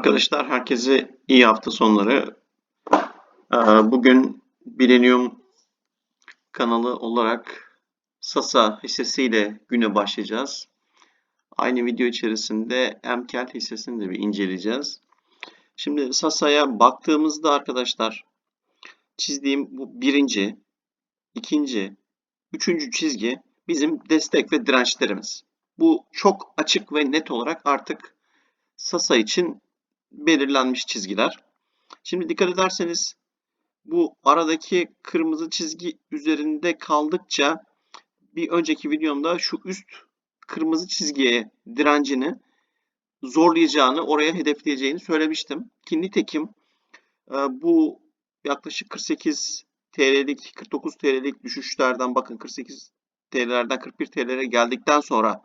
Arkadaşlar herkese iyi hafta sonları. Ee, Bugün Bilenium kanalı olarak Sasa hissesiyle güne başlayacağız. Aynı video içerisinde Emkel hissesini de bir inceleyeceğiz. Şimdi Sasa'ya baktığımızda arkadaşlar çizdiğim bu birinci, ikinci, üçüncü çizgi bizim destek ve dirençlerimiz. Bu çok açık ve net olarak artık Sasa için belirlenmiş çizgiler. Şimdi dikkat ederseniz bu aradaki kırmızı çizgi üzerinde kaldıkça bir önceki videomda şu üst kırmızı çizgiye direncini zorlayacağını, oraya hedefleyeceğini söylemiştim. Ki nitekim e, bu yaklaşık 48 TL'lik, 49 TL'lik düşüşlerden bakın 48 TL'lerden 41 TL'lere geldikten sonra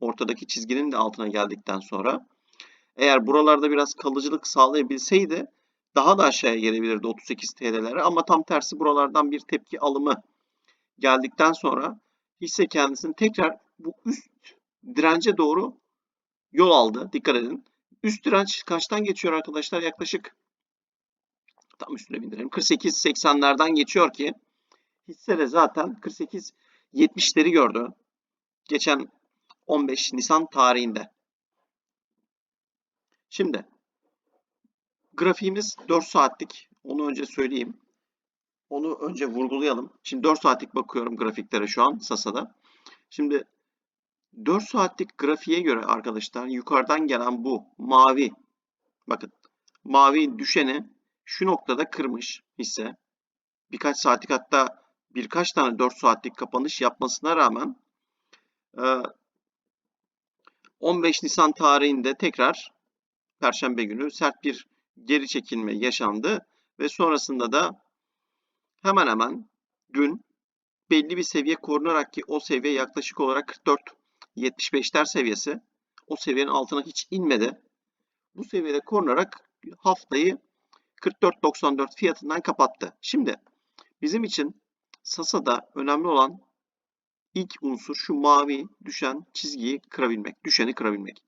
ortadaki çizginin de altına geldikten sonra eğer buralarda biraz kalıcılık sağlayabilseydi daha da aşağıya gelebilirdi 38 TL'lere ama tam tersi buralardan bir tepki alımı geldikten sonra hisse kendisini tekrar bu üst dirence doğru yol aldı. Dikkat edin. Üst direnç kaçtan geçiyor arkadaşlar? Yaklaşık tam üstüne bindirelim. 48-80'lerden geçiyor ki hisse de zaten 48-70'leri gördü. Geçen 15 Nisan tarihinde. Şimdi grafiğimiz 4 saatlik. Onu önce söyleyeyim. Onu önce vurgulayalım. Şimdi 4 saatlik bakıyorum grafiklere şu an Sasa'da. Şimdi 4 saatlik grafiğe göre arkadaşlar yukarıdan gelen bu mavi bakın mavi düşeni şu noktada kırmış hisse. Birkaç saatlik hatta birkaç tane 4 saatlik kapanış yapmasına rağmen 15 Nisan tarihinde tekrar Perşembe günü sert bir geri çekilme yaşandı ve sonrasında da hemen hemen dün belli bir seviye korunarak ki o seviye yaklaşık olarak 44-75'ler seviyesi o seviyenin altına hiç inmedi. Bu seviyede korunarak haftayı 44.94 fiyatından kapattı. Şimdi bizim için Sasa'da önemli olan ilk unsur şu mavi düşen çizgiyi kırabilmek, düşeni kırabilmek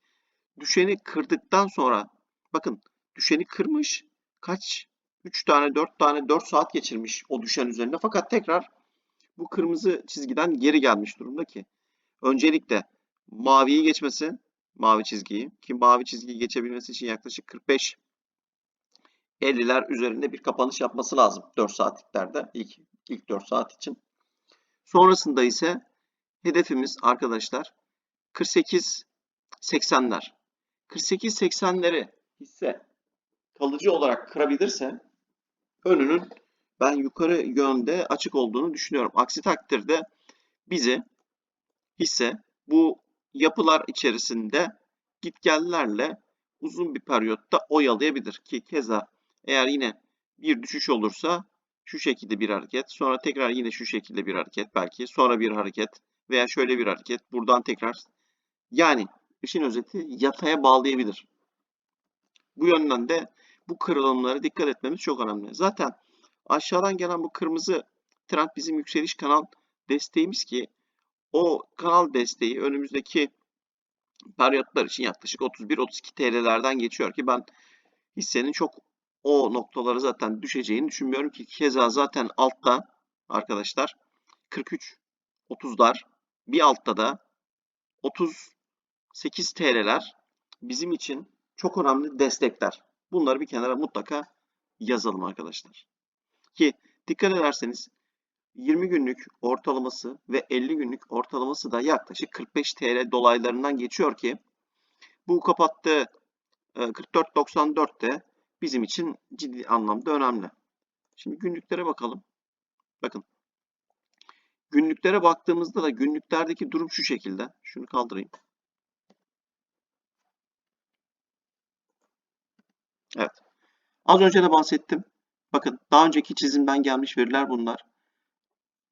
düşeni kırdıktan sonra bakın düşeni kırmış kaç 3 tane 4 tane 4 saat geçirmiş o düşen üzerinde fakat tekrar bu kırmızı çizgiden geri gelmiş durumda ki öncelikle maviyi geçmesi mavi çizgiyi ki mavi çizgiyi geçebilmesi için yaklaşık 45 50'ler üzerinde bir kapanış yapması lazım 4 saatliklerde ilk ilk 4 saat için. Sonrasında ise hedefimiz arkadaşlar 48 80'ler. 48-80'leri hisse kalıcı olarak kırabilirse önünün ben yukarı yönde açık olduğunu düşünüyorum. Aksi takdirde bizi hisse bu yapılar içerisinde gitgellerle uzun bir periyotta oyalayabilir ki keza eğer yine bir düşüş olursa şu şekilde bir hareket, sonra tekrar yine şu şekilde bir hareket belki, sonra bir hareket veya şöyle bir hareket, buradan tekrar yani işin özeti yataya bağlayabilir. Bu yönden de bu kırılımlara dikkat etmemiz çok önemli. Zaten aşağıdan gelen bu kırmızı trend bizim yükseliş kanal desteğimiz ki o kanal desteği önümüzdeki periyotlar için yaklaşık 31-32 TL'lerden geçiyor ki ben hissenin çok o noktaları zaten düşeceğini düşünmüyorum ki keza zaten altta arkadaşlar 43 30'lar bir altta da 30 8 TL'ler bizim için çok önemli destekler. Bunları bir kenara mutlaka yazalım arkadaşlar. Ki dikkat ederseniz 20 günlük ortalaması ve 50 günlük ortalaması da yaklaşık 45 TL dolaylarından geçiyor ki bu kapattığı 44.94 de bizim için ciddi anlamda önemli. Şimdi günlüklere bakalım. Bakın. Günlüklere baktığımızda da günlüklerdeki durum şu şekilde. Şunu kaldırayım. Evet. Az önce de bahsettim. Bakın daha önceki çizimden gelmiş veriler bunlar.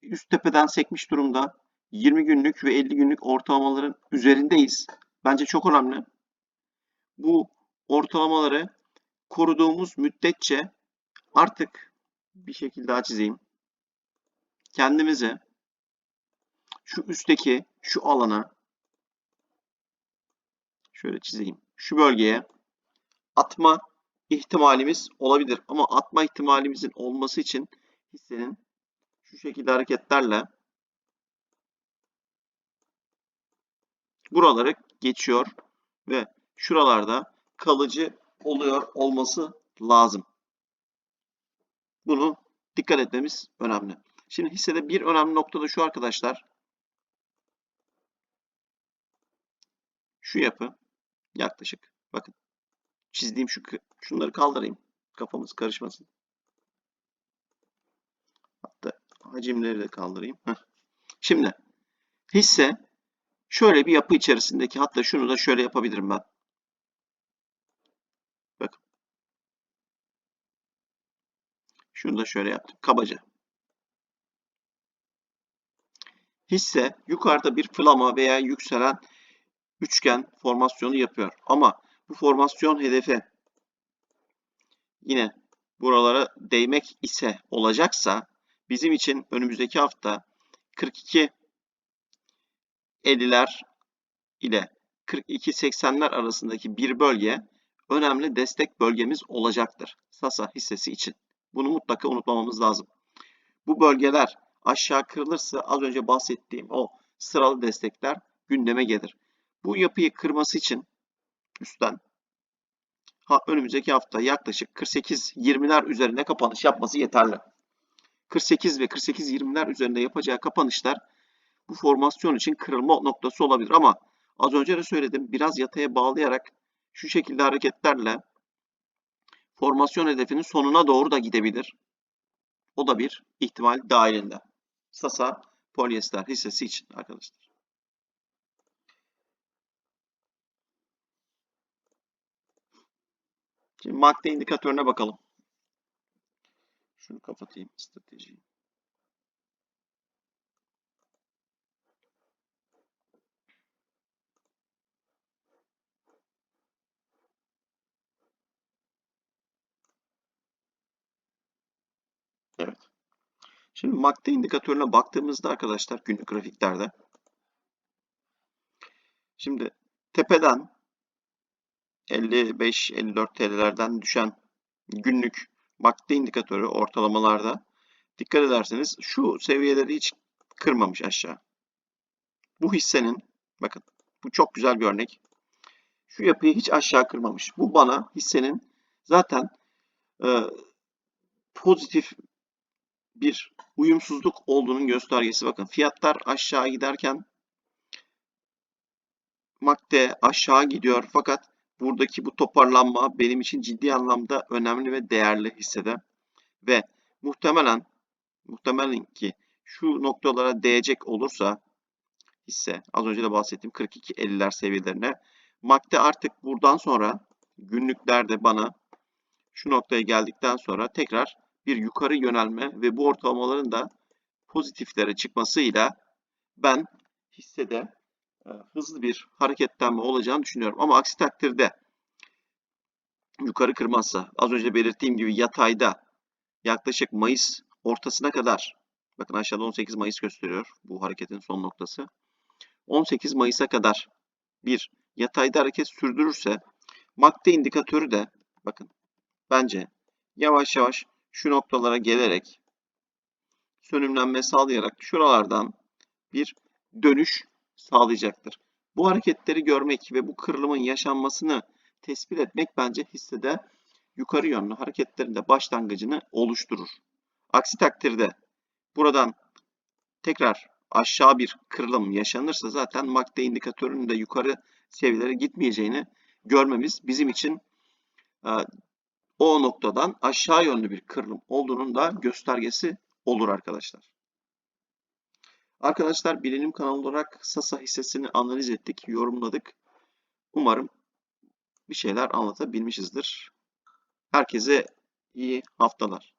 Üst tepeden sekmiş durumda. 20 günlük ve 50 günlük ortalamaların üzerindeyiz. Bence çok önemli. Bu ortalamaları koruduğumuz müddetçe artık bir şekilde daha çizeyim. Kendimize şu üstteki şu alana şöyle çizeyim. Şu bölgeye atma ihtimalimiz olabilir. Ama atma ihtimalimizin olması için hissenin şu şekilde hareketlerle buraları geçiyor ve şuralarda kalıcı oluyor olması lazım. Bunu dikkat etmemiz önemli. Şimdi hissede bir önemli nokta da şu arkadaşlar. Şu yapı yaklaşık. Bakın çizdiğim şu şunları kaldırayım. Kafamız karışmasın. Hatta hacimleri de kaldırayım. Şimdi hisse şöyle bir yapı içerisindeki hatta şunu da şöyle yapabilirim ben. Bakın. Şunu da şöyle yaptım. Kabaca. Hisse yukarıda bir flama veya yükselen üçgen formasyonu yapıyor. Ama bu formasyon hedefi yine buralara değmek ise olacaksa bizim için önümüzdeki hafta 42 50'ler ile 42-80'ler arasındaki bir bölge önemli destek bölgemiz olacaktır. Sasa hissesi için. Bunu mutlaka unutmamamız lazım. Bu bölgeler aşağı kırılırsa az önce bahsettiğim o sıralı destekler gündeme gelir. Bu yapıyı kırması için üstten önümüzdeki hafta yaklaşık 48-20'ler üzerinde kapanış yapması yeterli. 48 ve 48-20'ler üzerinde yapacağı kapanışlar bu formasyon için kırılma noktası olabilir ama az önce de söyledim biraz yataya bağlayarak şu şekilde hareketlerle formasyon hedefinin sonuna doğru da gidebilir. O da bir ihtimal dahilinde. Sasa polyester hissesi için arkadaşlar. Şimdi MACD indikatörüne bakalım. Şunu kapatayım stratejiyi. Evet. Şimdi MACD indikatörüne baktığımızda arkadaşlar günlük grafiklerde şimdi tepeden 55-54 TL'lerden düşen günlük MACD indikatörü ortalamalarda dikkat ederseniz şu seviyeleri hiç kırmamış aşağı. Bu hissenin bakın bu çok güzel bir örnek. Şu yapıyı hiç aşağı kırmamış. Bu bana hissenin zaten e, pozitif bir uyumsuzluk olduğunun göstergesi. Bakın fiyatlar aşağı giderken MACD aşağı gidiyor fakat buradaki bu toparlanma benim için ciddi anlamda önemli ve değerli hissede. Ve muhtemelen muhtemelen ki şu noktalara değecek olursa hisse az önce de bahsettiğim 42.50'ler seviyelerine MACD artık buradan sonra günlüklerde bana şu noktaya geldikten sonra tekrar bir yukarı yönelme ve bu ortalamaların da pozitiflere çıkmasıyla ben hissede hızlı bir hareketlenme olacağını düşünüyorum. Ama aksi takdirde yukarı kırmazsa az önce belirttiğim gibi yatayda yaklaşık Mayıs ortasına kadar bakın aşağıda 18 Mayıs gösteriyor bu hareketin son noktası. 18 Mayıs'a kadar bir yatayda hareket sürdürürse MACD indikatörü de bakın bence yavaş yavaş şu noktalara gelerek sönümlenme sağlayarak şuralardan bir dönüş sağlayacaktır. Bu hareketleri görmek ve bu kırılımın yaşanmasını tespit etmek bence hissede yukarı yönlü hareketlerin de başlangıcını oluşturur. Aksi takdirde buradan tekrar aşağı bir kırılım yaşanırsa zaten MACD indikatörünün de yukarı seviyelere gitmeyeceğini görmemiz bizim için o noktadan aşağı yönlü bir kırılım olduğunun da göstergesi olur arkadaşlar. Arkadaşlar Bilelim kanalı olarak Sasa hissesini analiz ettik, yorumladık. Umarım bir şeyler anlatabilmişizdir. Herkese iyi haftalar.